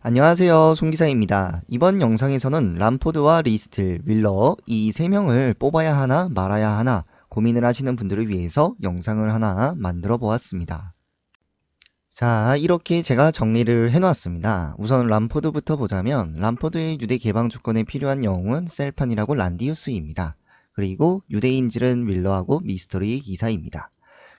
안녕하세요 송기사입니다. 이번 영상에서는 람포드와 리스틸, 윌러 이 세 명을 뽑아야 하나 말아야 하나 고민을 하시는 분들을 위해서 영상을 하나 만들어 보았습니다. 자 이렇게 제가 정리를 해놓았습니다. 우선 람포드부터 보자면 람포드의 유대 개방 조건에 필요한 영웅은 셀판이라고 란디우스입니다. 그리고 유대인질은 윌러하고 미스터리의 기사입니다.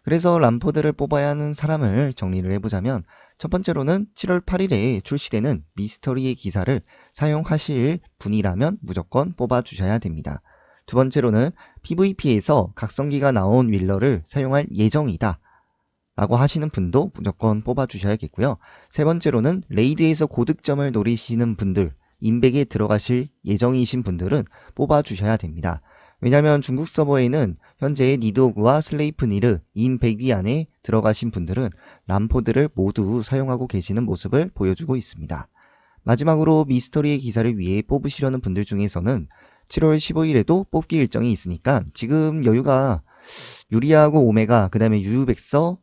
그래서 람포드를 뽑아야 하는 사람을 정리를 해보자면 첫 번째로는 7월 8일에 출시되는 미스터리의 기사를 사용하실 분이라면 무조건 뽑아주셔야 됩니다. 두 번째로는 PVP에서 각성기가 나온 윌러를 사용할 예정이다. 라고 하시는 분도 무조건 뽑아주셔야겠고요. 세 번째로는 레이드에서 고득점을 노리시는 분들, 인백에 들어가실 예정이신 분들은 뽑아주셔야 됩니다. 왜냐하면 중국 서버에는 현재 니드오그와 슬레이프니르 인 100위 안에 들어가신 분들은 람포드를 모두 사용하고 계시는 모습을 보여주고 있습니다. 마지막으로 미스터리의 기사를 위해 뽑으시려는 분들 중에서는 7월 15일에도 뽑기 일정이 있으니까 지금 여유가 유리아하고 오메가 그 다음에 유유백서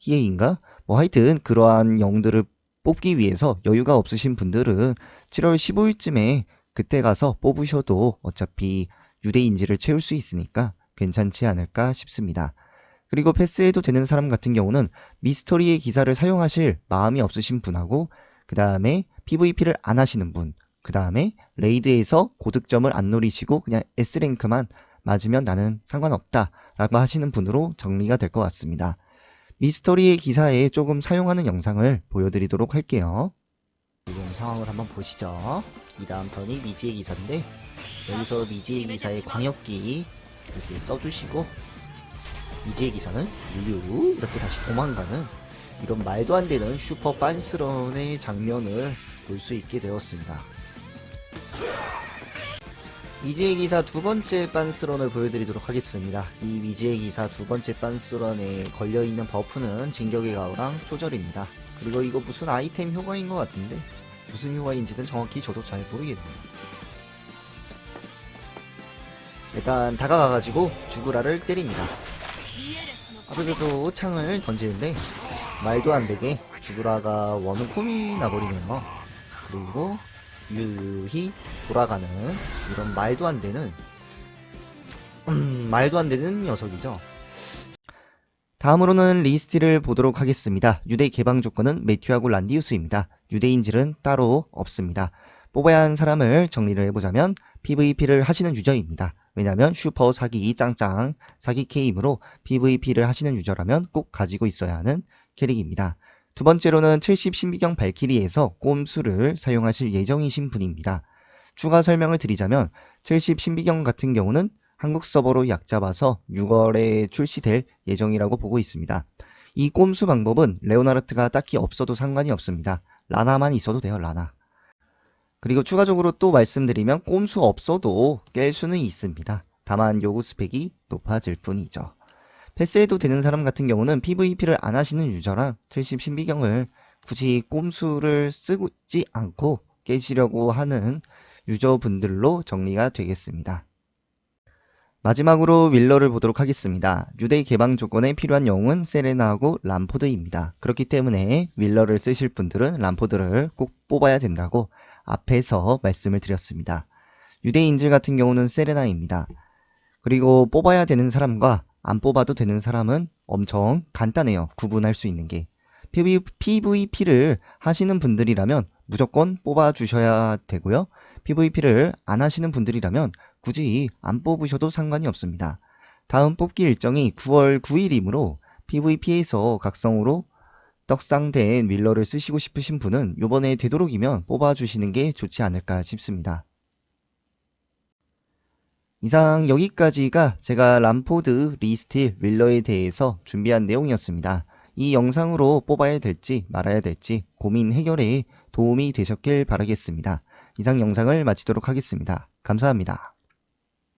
히에인가 뭐 하여튼 그러한 영들을 뽑기 위해서 여유가 없으신 분들은 7월 15일쯤에 그때 가서 뽑으셔도 어차피 유대인지를 채울 수 있으니까 괜찮지 않을까 싶습니다. 그리고 패스해도 되는 사람 같은 경우는 미스터리의 기사를 사용하실 마음이 없으신 분하고 그 다음에 PVP를 안 하시는 분, 그 다음에 레이드에서 고득점을 안 노리시고 그냥 S랭크만 맞으면 나는 상관없다 라고 하시는 분으로 정리가 될 것 같습니다. 미스터리의 기사에 조금 사용하는 영상을 보여드리도록 할게요. 지금 상황을 한번 보시죠. 이 다음 턴이 미지의 기사인데 여기서 미지의 기사의 광역기 이렇게 써주시고 미지의 기사는 유유 이렇게 다시 도망가는 이런 말도 안 되는 슈퍼 빤스런의 장면을 볼 수 있게 되었습니다. 미지의 기사 두 번째 빤스런을 보여드리도록 하겠습니다. 이 미지의 기사 두 번째 빤스런에 걸려있는 버프는 진격의 가오랑 초절입니다. 그리고 이거 무슨 아이템 효과인 것 같은데 무슨 효과인지는 정확히 저도 잘 모르겠네요. 일단 다가가가지고 주구라를 때립니다. 아무래도 창을 던지는데 말도 안 되게 주구라가 원콤이 나버리네요. 그리고 유유히 돌아가는 이런 말도 안 되는 음, 말도 안 되는 녀석이죠. 다음으로는 리스티를 보도록 하겠습니다. 유대 개방 조건은 매튜하고 란디우스입니다. 유대인질은 따로 없습니다. 뽑아야 하는 사람을 정리를 해보자면 PVP를 하시는 유저입니다. 왜냐하면 슈퍼 사기 짱짱 사기 K이므로 PVP를 하시는 유저라면 꼭 가지고 있어야 하는 캐릭입니다. 두 번째로는 70 신비경 발키리에서 꼼수를 사용하실 예정이신 분입니다. 추가 설명을 드리자면 70 신비경 같은 경우는 한국 서버로 약 잡아서 6월에 출시될 예정이라고 보고 있습니다. 이 꼼수 방법은 레오나르트가 딱히 없어도 상관이 없습니다. 라나만 있어도 돼요, 라나. 그리고 추가적으로 또 말씀드리면 꼼수 없어도 깰 수는 있습니다. 다만 요구 스펙이 높아질 뿐이죠. 패스해도 되는 사람 같은 경우는 PVP를 안 하시는 유저랑 70 신비경을 굳이 꼼수를 쓰지 않고 깨시려고 하는 유저분들로 정리가 되겠습니다. 마지막으로 윌러를 보도록 하겠습니다. 유대 개방 조건에 필요한 영웅은 세레나하고 람포드입니다. 그렇기 때문에 윌러를 쓰실 분들은 람포드를 꼭 뽑아야 된다고 앞에서 말씀을 드렸습니다. 유대 인질 같은 경우는 세레나입니다. 그리고 뽑아야 되는 사람과 안 뽑아도 되는 사람은 엄청 간단해요. 구분할 수 있는 게. PVP를 하시는 분들이라면 무조건 뽑아주셔야 되고요. PVP를 안 하시는 분들이라면 굳이 안 뽑으셔도 상관이 없습니다. 다음 뽑기 일정이 9월 9일이므로 PVP에서 각성으로 떡상된 윌러를 쓰시고 싶으신 분은 요번에 되도록이면 뽑아주시는 게 좋지 않을까 싶습니다. 이상 여기까지가 제가 람포드, 리스틸, 윌러에 대해서 준비한 내용이었습니다. 이 영상으로 뽑아야 될지 말아야 될지 고민 해결에 도움이 되셨길 바라겠습니다. 이상 영상을 마치도록 하겠습니다. 감사합니다.